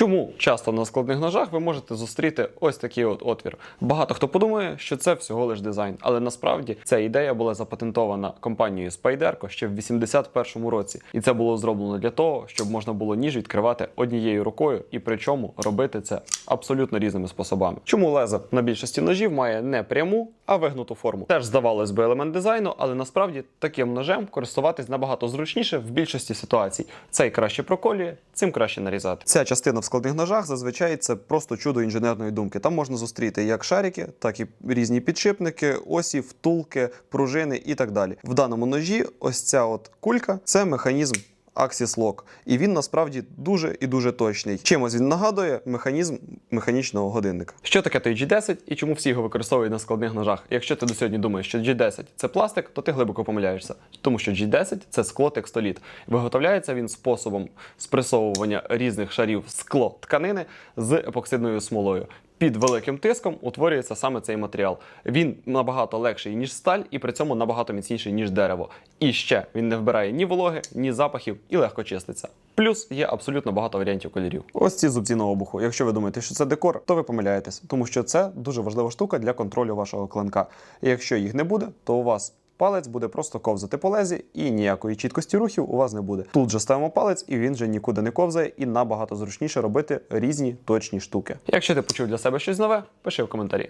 Чому часто на складних ножах ви можете зустріти ось такий от отвір? Багато хто подумає, що це всього лиш дизайн, але насправді ця ідея була запатентована компанією Spyderco ще в 81-му році, і це було зроблено для того, щоб можна було ніж відкривати однією рукою, і причому робити це абсолютно різними способами. Чому лезо на більшості ножів має не пряму, а вигнуту форму? Теж здавалось би елемент дизайну, але насправді таким ножем користуватись набагато зручніше в більшості ситуацій. Цей краще проколює, цим краще нарізати. Ця частина в складних ножах зазвичай це просто чудо інженерної думки. Там можна зустріти як шарики, так і різні підшипники, осі, втулки, пружини і так далі. В даному ножі ось ця от кулька це механізм. Axis Lock. І він насправді дуже і дуже точний. Чимось він нагадує механізм механічного годинника. Що таке той G10 і чому всі його використовують на складних ножах? Якщо ти до сьогодні думаєш, що G10 це пластик, то ти глибоко помиляєшся. Тому що G10 це скло текстоліт. Виготовляється він способом спресовування різних шарів скло тканини з епоксидною смолою. Під великим тиском утворюється саме цей матеріал. Він набагато легший, ніж сталь, і при цьому набагато міцніший, ніж дерево. І ще він не вбирає ні вологи, ні запахів і легко чиститься. Плюс є абсолютно багато варіантів кольорів. Ось ці зубці на обуху. Якщо ви думаєте, що це декор, то ви помиляєтесь, тому що це дуже важлива штука для контролю вашого клинка. І якщо їх не буде, то у вас палець буде просто ковзати по лезі, і ніякої чіткості рухів у вас не буде. Тут же ставимо палець, і він вже нікуди не ковзає, і набагато зручніше робити різні точні штуки. Якщо ти почув для себе щось нове, пиши в коментарі.